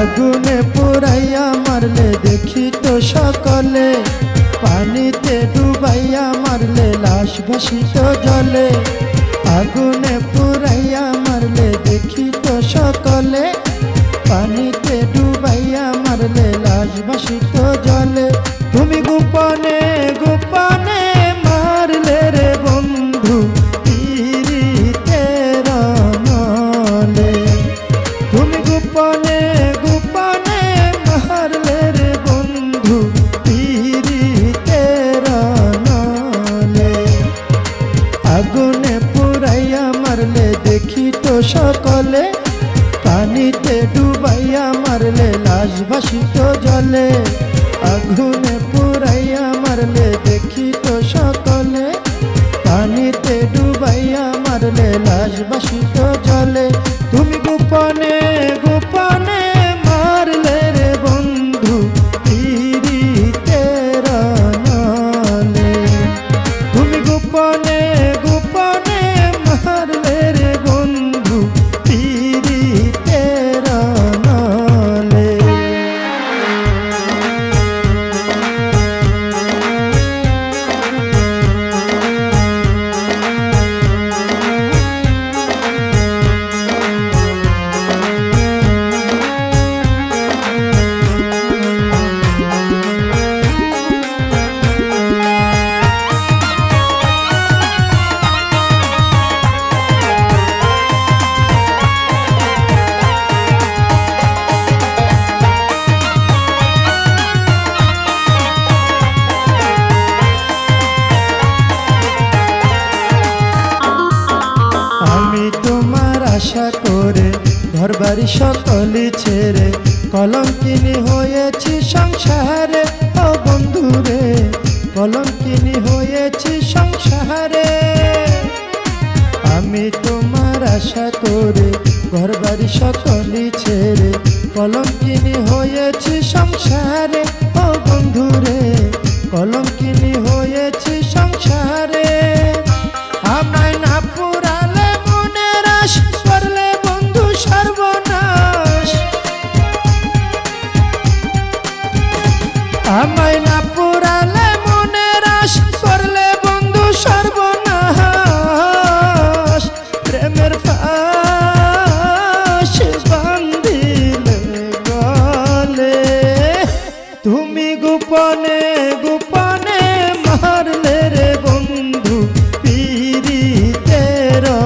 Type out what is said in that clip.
আগুনে পুরাইয়া মারলে দেখি তো সকলে। পানিতে ডুবাইয়া মারলে লাশ ভাসিত জলে। আগুনে পুরাইয়া মারলে দেখি তো সকলে। পানিতে ডুবাইয়া মারলে লাশ ভাসিত জলে। তুমি গোপনে গোপনে মারলে রে বন্ধু তীরিতে রমলে তুমি গোপনে আগুনে পুরাইয়া মারলে দেখি তো সকলে। পানিতে ডুবাইয়া মারলে লাশ ভাসিত জলে। আগুনে পুরাইয়া মারলে দেখি তো সকলে। পানিতে ডুবাইয়া মারলে লাশ ভাসিত জলে। তুমি গোপনে গোপনে মারলে রে বন্ধু তীরিতে রনলে তুমি গোপনে তোমার আশা করে ঘর বাড়ি সকলি ছেড়ে কলঙ্কিনী হয়েছি সংসারে। ও বন্ধুরে, কলঙ্কিনী হয়েছি সংসারে। আমি তোমার আশা করে ঘর বাড়ি সকলি ছেড়ে কলঙ্কিনী হয়েছি সংসারে। ও বন্ধুরে, কলঙ্কিনী হয়েছি সংসারে। আমায় না পুরালে মনে রাস করলে বন্ধু সর্বনাশ। প্রেমের ফাঁস গোপনে মারলে রে বন্ধু পিরিতেরা